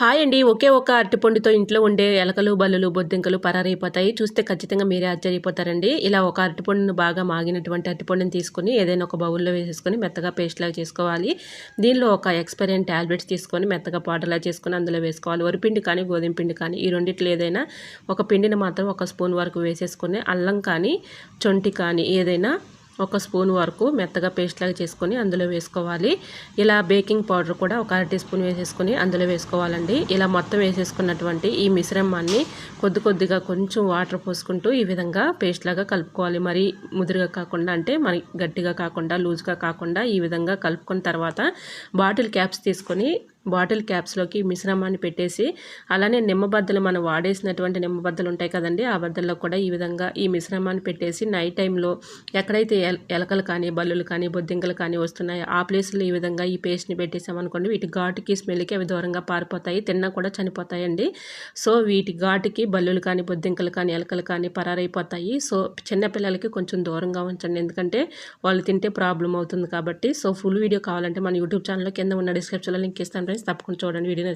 Hi అండి. ఒకే ఒక అరటిపండుతో ఇంట్లో ఉండే ఎలకలు బల్లులు బొద్దింకలు పరారైపోతాయి. చూస్తే ఖచ్చితంగా మీరే ఆశ్చర్యపోతారండి. ఇలా ఒక అరటిపండును బాగా మాగినటువంటి అరటిపండుని తీసుకొని ఏదైనా ఒక బౌల్లో వేసేసుకొని మెత్తగా పేస్ట్ లాగా చేసుకోవాలి. దీనిలో ఒక ఎక్స్పైరియన్ టాబ్లెట్స్ తీసుకొని మెత్తగా పౌడర్లా చేసుకొని అందులో వేసుకోవాలి. వరిపిండి కానీ గోధుమ పిండి కానీ ఈ రెండిట్లో ఏదైనా ఒక పిండిని మాత్రం ఒక స్పూన్ వరకు వేసేసుకొని అల్లం కానీ చొంటి కానీ ఏదైనా ఒక స్పూన్ వరకు మెత్తగా పేస్ట్ లాగా చేసుకొని అందులో వేసుకోవాలి. ఇలా బేకింగ్ పౌడర్ కూడా ఒక అర టీ స్పూన్ వేసేసుకొని అందులో వేసుకోవాలండి. ఇలా మొత్తం వేసేసుకున్నటువంటి ఈ మిశ్రమాన్ని కొద్ది కొద్దిగా కొంచెం వాటర్ పోసుకుంటూ ఈ విధంగా పేస్ట్ లాగా కలుపుకోవాలి. మరి ముదురుగా కాకుండా అంటే మరి గట్టిగా కాకుండా లూజ్గా కాకుండా ఈ విధంగా కలుపుకున్న తర్వాత బాటిల్ క్యాప్స్ తీసుకొని బాటిల్ క్యాప్స్లోకి మిశ్రమాన్ని పెట్టేసి అలానే నిమ్మబద్దలు మనం వాడేసినటువంటి నిమ్మబద్దలు ఉంటాయి కదండి ఆ బద్దల్లో కూడా ఈ విధంగా ఈ మిశ్రమాన్ని పెట్టేసి నైట్ టైంలో ఎక్కడైతే ఎలకలు కానీ బల్లులు కానీ బొద్దింకలు కానీ వస్తున్నాయో ఆ ప్లేస్లో ఈ విధంగా ఈ పేస్ట్ని పెట్టేసామనుకోండి వీటి ఘాటుకి స్మెల్కి అవి దూరంగా పారిపోతాయి తిన్నా కూడా చనిపోతాయండి. సో వీటి ఘాటుకి బల్లులు కానీ బొద్దింకలు కానీ ఎలకలు కానీ పరారైపోతాయి. సో చిన్నపిల్లలకి కొంచెం దూరంగా ఉంచండి ఎందుకంటే వాళ్ళు తింటే ప్రాబ్లం అవుతుంది కాబట్టి. సో ఫుల్ వీడియో కావాలంటే మన యూట్యూబ్ ఛానల్లో కింద ఉన్న డిస్క్రిప్షన్లో లింక్ ఇస్తాను తప్పకుండా చూడండి వీడియో